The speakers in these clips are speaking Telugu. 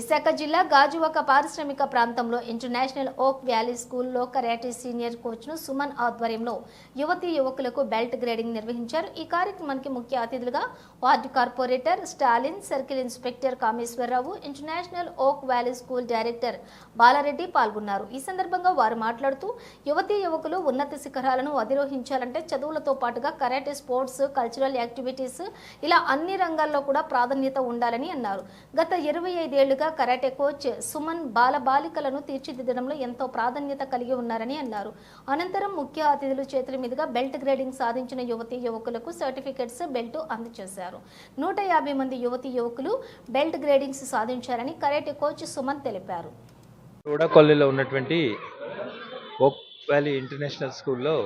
విశాఖ జిల్లా గాజువాక పారిశ్రామిక ప్రాంతంలో ఇంటర్నేషనల్ ఓక్ వ్యాలీ స్కూల్లో కరాటే సీనియర్ కోచ్ను సుమన్ ఆధ్వర్యంలో యువతి యువకులకు బెల్ట్ గ్రేడింగ్ నిర్వహించారు. ఈ కార్యక్రమానికి ముఖ్య అతిథులుగా ward corporator Stalin circle inspector Kameswararao international oak valley school director Balareddy పాల్గొన్నారు. ఈ సందర్భంగా వారు మాట్లాడుతూ యువతి యువకులు ఉన్నత శిఖరాలను అధిరోహించాలంటే చదువులతో పాటుగా కరాటే స్పోర్ట్స్ కల్చరల్ యాక్టివిటీస్ ఇలా అన్ని రంగాల్లో కూడా ప్రాధాన్యత ఉండాలని అన్నారు. గత ఇరవై ఐదేళ్ళుగా కరాటే కోచ్ సుమన్ బాల బాలికలను తీర్చిదిద్దడంలో ఎంతో ప్రాధాన్యత కలిగి ఉన్నారని అన్నారు. అనంతరం ముఖ్య అతిథుల చేతుల మీదుగా బెల్ట్ గ్రేడింగ్ సాధించిన యువతి యువకులకు సర్టిఫికెట్స్ బెల్ట్ అందజేశారు. నూట యాభై మంది యువతి యువకులు బెల్ట్ గ్రేడింగ్స్ సాధించారని కరాటే కోచ్ సుమన్ తెలిపారు. ఉన్నటువంటి ఓక్ వ్యాలీ ఇంటర్నేషనల్ స్కూల్లో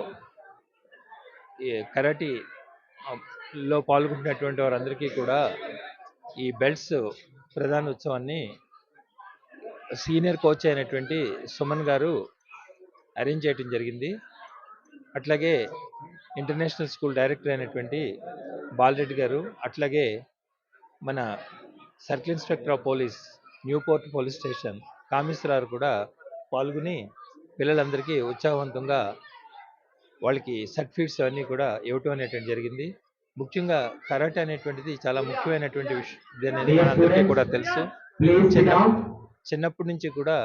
ఈ కరాటీ లో పాల్గొంటున్నటువంటి వారందరికీ కూడా ఈ బెల్ట్స్ ప్రధాన ఉత్సవాన్ని సీనియర్ కోచ్ అయినటువంటి సుమన్ గారు అరేంజ్ చేయడం జరిగింది. అట్లాగే ఇంటర్నేషనల్ స్కూల్ డైరెక్టర్ అయినటువంటి బాలరెడ్డి గారు అట్లాగే మన circle inspector of police Newport police station Kameswararao కూడా పాల్గొని పిల్లలందరికీ ఉత్సాహవంతంగా వాళ్ళకి సర్టిఫికేట్స్ అవన్నీ కూడా ఇవ్వటం అనేటువంటి జరిగింది. ముఖ్యంగా కరాటే అనేటువంటిది చాలా ముఖ్యమైనటువంటి విషయం. మనందరికీ కూడా తెలుసు. చిన్న చిన్నప్పటి నుంచి కూడా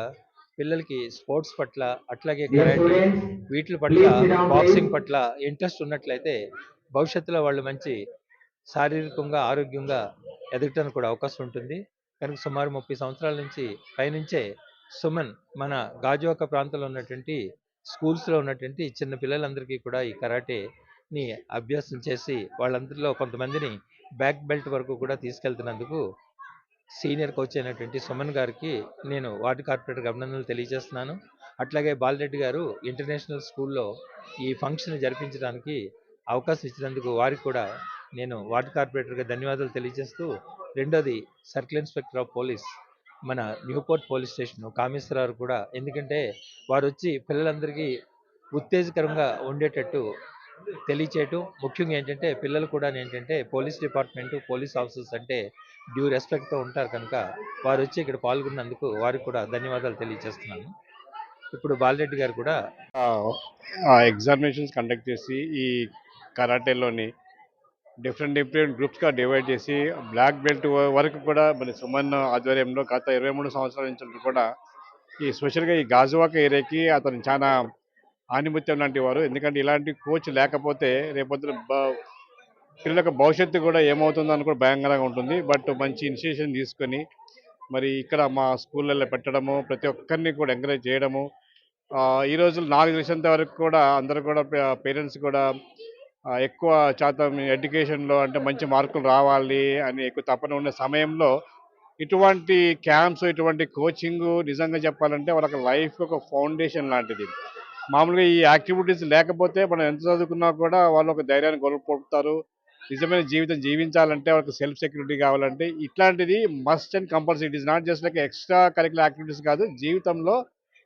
పిల్లలకి స్పోర్ట్స్ పట్ల అట్లాగే కరాటే వీటి పట్ల బాక్సింగ్ పట్ల ఇంట్రెస్ట్ ఉన్నట్లయితే భవిష్యత్తులో వాళ్ళు మంచి శారీరకంగా ఆరోగ్యంగా ఎదగటానికి కూడా అవకాశం ఉంటుంది. కనుక సుమారు ముప్పై సంవత్సరాల నుంచి పైనుంచే సుమన్ మన గాజువాక ప్రాంతంలో ఉన్నటువంటి స్కూల్స్లో ఉన్నటువంటి చిన్న పిల్లలందరికీ కూడా ఈ ని అభ్యాసం చేసి వాళ్ళందరిలో కొంతమందిని బ్యాక్ బెల్ట్ వరకు కూడా తీసుకెళ్తున్నందుకు సీనియర్ కోచ్ అయినటువంటి సుమన్ గారికి నేను వార్డు కార్పొరేటర్ అభినందనలు తెలియజేస్తున్నాను. అట్లాగే బాలరెడ్డి గారు ఇంటర్నేషనల్ స్కూల్లో ఈ ఫంక్షన్ జరిపించడానికి అవకాశం ఇచ్చినందుకు వారికి కూడా నేను వార్డు కార్పొరేటర్గా ధన్యవాదాలు తెలియజేస్తూ రెండోది సర్కిల్ ఇన్స్పెక్టర్ ఆఫ్ పోలీస్ మన న్యూపోర్ట్ పోలీస్ స్టేషన్ కామేశ్వరరావు కూడా. ఎందుకంటే వారు వచ్చి పిల్లలందరికీ ఉత్తేజకరంగా ఉండేటట్టు తెలియచేయటం. ముఖ్యంగా ఏంటంటే పిల్లలు కూడా ఏంటంటే పోలీస్ డిపార్ట్మెంట్ పోలీస్ ఆఫీసర్స్ అంటే డ్యూ రెస్పెక్ట్తో ఉంటారు కనుక వారు వచ్చి ఇక్కడ పాల్గొన్నందుకు వారికి కూడా ధన్యవాదాలు తెలియజేస్తున్నాను. ఇప్పుడు బాలరెడ్డి గారు కూడా ఎగ్జామినేషన్స్ కండక్ట్ చేసి ఈ కరాటేలోని డిఫరెంట్ డిఫరెంట్ గ్రూప్స్గా డివైడ్ చేసి బ్లాక్ బెల్ట్ వరకు కూడా మన సుమన్ ఆధ్వర్యంలో గత ఇరవై మూడు సంవత్సరాల నుంచి కూడా ఈ స్పెషల్గా ఈ గాజువాక ఏరియాకి అతను చాలా ఆనిముత్యం లాంటి వారు. ఎందుకంటే ఇలాంటి కోచ్ లేకపోతే రేపొద్దున పిల్లలకు భవిష్యత్తు కూడా ఏమవుతుందో అని కూడా భయంకరంగా ఉంటుంది. బట్ మంచి ఇనిషియేషన్ తీసుకొని మరి ఇక్కడ మా స్కూళ్ళల్లో పెట్టడము ప్రతి ఒక్కరిని కూడా ఎంకరేజ్ చేయడము ఈ రోజులు నాకు తెలిసినంత వరకు కూడా అందరూ కూడా పేరెంట్స్ కూడా ఎక్కువ శాతం ఎడ్యుకేషన్లో అంటే మంచి మార్కులు రావాలి అని ఎక్కువ తపన ఉన్న సమయంలో ఇటువంటి క్యాంప్స్ ఇటువంటి కోచింగ్ నిజంగా చెప్పాలంటే వాళ్ళకి లైఫ్ ఒక ఫౌండేషన్ లాంటిది. మామూలుగా ఈ యాక్టివిటీస్ లేకపోతే మనం ఎంత చదువుకున్నా కూడా వాళ్ళు ఒక ధైర్యాన్ని కోల్పోతారు. నిజమైన జీవితం జీవించాలంటే వాళ్ళకి సెల్ఫ్ సెక్యూరిటీ కావాలంటే ఇట్లాంటిది must and compulsory it is not just like extra curricular activities కాదు జీవితంలో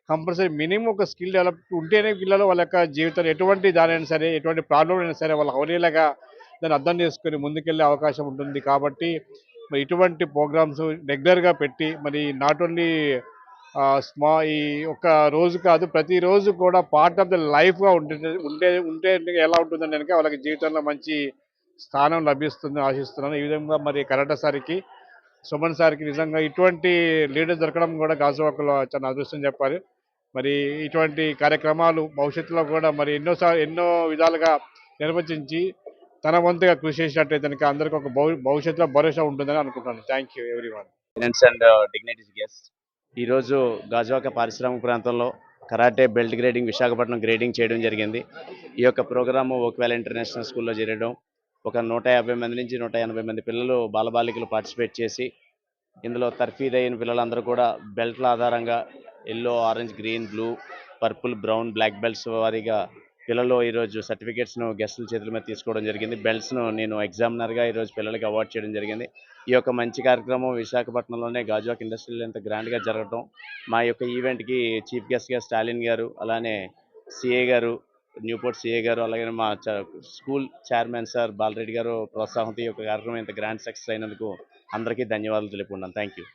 కంపల్సరీ మినిమం ఒక స్కిల్ డెవలప్ ఉంటేనే పిల్లలు వాళ్ళ యొక్క జీవితంలో ఎటువంటి దానైనా సరే ఎటువంటి ప్రాబ్లం అయినా సరే వాళ్ళ అవలేలాగా దాన్ని అర్థం చేసుకొని ముందుకెళ్ళే అవకాశం ఉంటుంది. కాబట్టి మరి ఇటువంటి ప్రోగ్రామ్స్ రెగ్యులర్గా పెట్టి మరి నాట్ ఓన్లీ స్మా ఈ ఒక రోజు కాదు ప్రతిరోజు కూడా పార్ట్ ఆఫ్ ద లైఫ్గా ఉంటే ఉంటే ఉంటే ఎలా ఉంటుందని కనుక వాళ్ళకి జీవితంలో మంచి స్థానం లభిస్తుంది ఆశిస్తున్నాను. ఈ విధంగా మరి కరాటే సార్కి సుమన్ సార్కి నిజంగా ఇటువంటి లీడర్ దొరకడం కూడా గాజువాకలో చాలా అదృష్టం చెప్పాలి మరి ఇటువంటి కార్యక్రమాలు భవిష్యత్తులో కూడా మరి ఎన్నోసార్లు ఎన్నో విధాలుగా నిర్వచించి తన వంతుగా కృషి చేసినట్టయితే కనుక అందరికీ ఒక భవిష్యత్తులో భరోసా ఉంటుందని అనుకుంటున్నాను. Thank you everyone and dignities guest ఈరోజు గాజువాక పారిశ్రామిక ప్రాంతంలో karate belt grading Visakhapatnam grading చేయడం జరిగింది. ఈ యొక్క ప్రోగ్రాము ఒకవేళ ఇంటర్నేషనల్ స్కూల్లో జరగడం ఒక నూట యాభై మంది నుంచి నూట ఎనభై మంది పిల్లలు బాలబాలికలు పార్టిసిపేట్ చేసి ఇందులో తర్ఫీద్ అయిన పిల్లలందరూ కూడా బెల్ట్ల ఆధారంగా yellow orange green blue purple brown black belts వారీగా పిల్లలు ఈరోజు సర్టిఫికేట్స్ను గెస్టుల చేతుల మీద తీసుకోవడం జరిగింది. బెల్ట్స్ను నేను ఎగ్జామినర్గా ఈరోజు పిల్లలకి అవార్డ్ చేయడం జరిగింది. ఈ యొక్క మంచి కార్యక్రమం విశాఖపట్నంలోనే గాజువాక్ ఇండస్ట్రీలో ఎంత గ్రాండ్గా జరగడం మా యొక్క ఈవెంట్కి చీఫ్ గెస్ట్గా స్టాలిన్ గారు అలానే సిఏ గారు న్యూపోర్ట్ సిఏ గారు అలాగే మా స్కూల్ చైర్మన్ సార్ బాలరెడ్డి గారు ప్రోత్సాహంతో ఈ యొక్క కార్యక్రమం ఇంత గ్రాండ్ సక్సెస్ అయినందుకు అందరికీ ధన్యవాదాలు తెలుపుకున్నాను థ్యాంక్ యూ